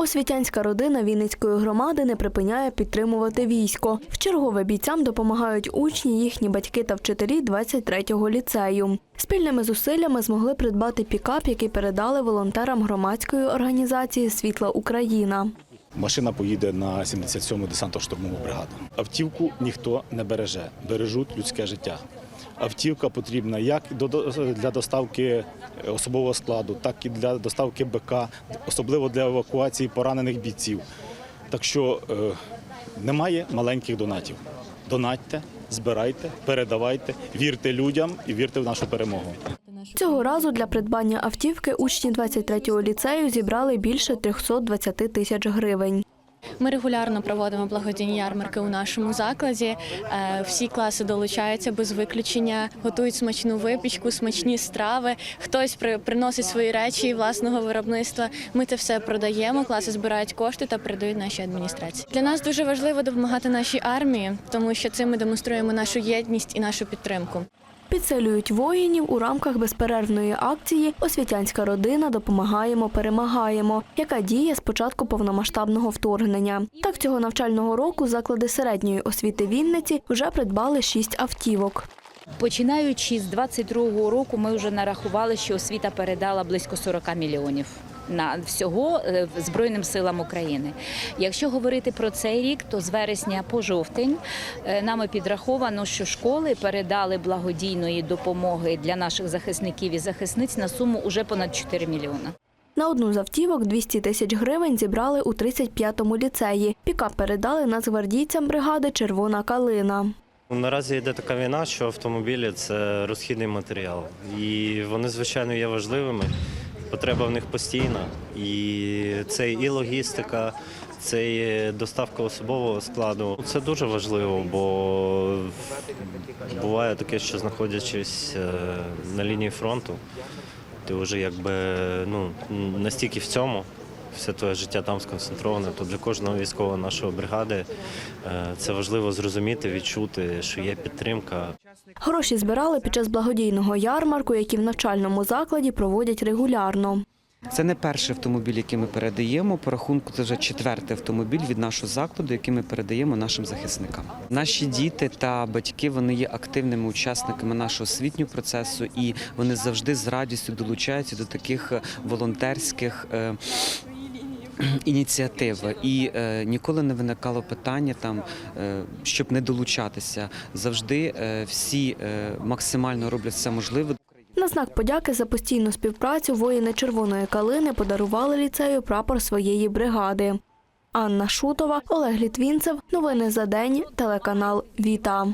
Освітянська родина Вінницької громади не припиняє підтримувати військо. В чергове бійцям допомагають учні, їхні батьки та вчителі 23-го ліцею. Спільними зусиллями змогли придбати пікап, який передали волонтерам громадської організації Світла Україна. Машина поїде на 77-му десантно-штурмову бригаду. Автівку ніхто не береже, бережуть людське життя. Автівка потрібна як для доставки особового складу, так і для доставки БК, особливо для евакуації поранених бійців. Так що е, немає маленьких донатів. Донатьте, збирайте, передавайте, вірте людям і вірте в нашу перемогу. Цього разу для придбання автівки учні 23-го ліцею зібрали більше 320 тисяч гривень. Ми регулярно проводимо благодійні ярмарки у нашому закладі. Е, Всі класи долучаються без виключення, готують смачну випічку, смачні страви. Хтось приносить свої речі власного виробництва. Ми це все продаємо. Класи збирають кошти та передають нашій адміністрації. Для нас дуже важливо допомагати нашій армії, тому що цим ми демонструємо нашу єдність і нашу підтримку. Підсилюють воїнів у рамках безперервної акції Освітянська родина допомагаємо, перемагаємо, яка діє з початку повномасштабного вторгнення. Так цього навчального року заклади середньої освіти Вінниці вже придбали шість автівок. Починаючи з 22-го року, ми вже нарахували, що освіта передала близько 40 мільйонів. На всього е, Збройним силам України. Якщо говорити про цей рік, то з вересня по жовтень е, нами підраховано, що школи передали благодійної допомоги для наших захисників і захисниць на суму уже понад 4 мільйона. На одну з автівок 200 тисяч гривень зібрали у 35-му ліцеї. Пікап передали нацгвардійцям бригади Червона калина. Наразі йде така війна, що автомобілі це розхідний матеріал, і вони звичайно є важливими. Потреба в них постійна, і це і логістика, це і доставка особового складу. Це дуже важливо, бо буває таке, що знаходячись е, на лінії фронту, ти вже якби ну настільки в цьому. Все твоє життя там сконцентроване, то для кожного військового нашої бригади е, це важливо зрозуміти, відчути, що є підтримка. Гроші збирали під час благодійного ярмарку, який в навчальному закладі проводять регулярно. Це не перший автомобіль, який ми передаємо. По рахунку це вже четвертий автомобіль від нашого закладу, який ми передаємо нашим захисникам. Наші діти та батьки вони є активними учасниками нашого освітнього процесу, і вони завжди з радістю долучаються до таких е, волонтерських. е, Ініціатив і е, ніколи не виникало питання там, е, щоб не долучатися. Завжди е, всі е, максимально роблять все можливе. На знак подяки за постійну співпрацю воїни Червоної калини подарували ліцею прапор своєї бригади. Анна Шутова, Олег Літвінцев. Новини за день. Телеканал Віта.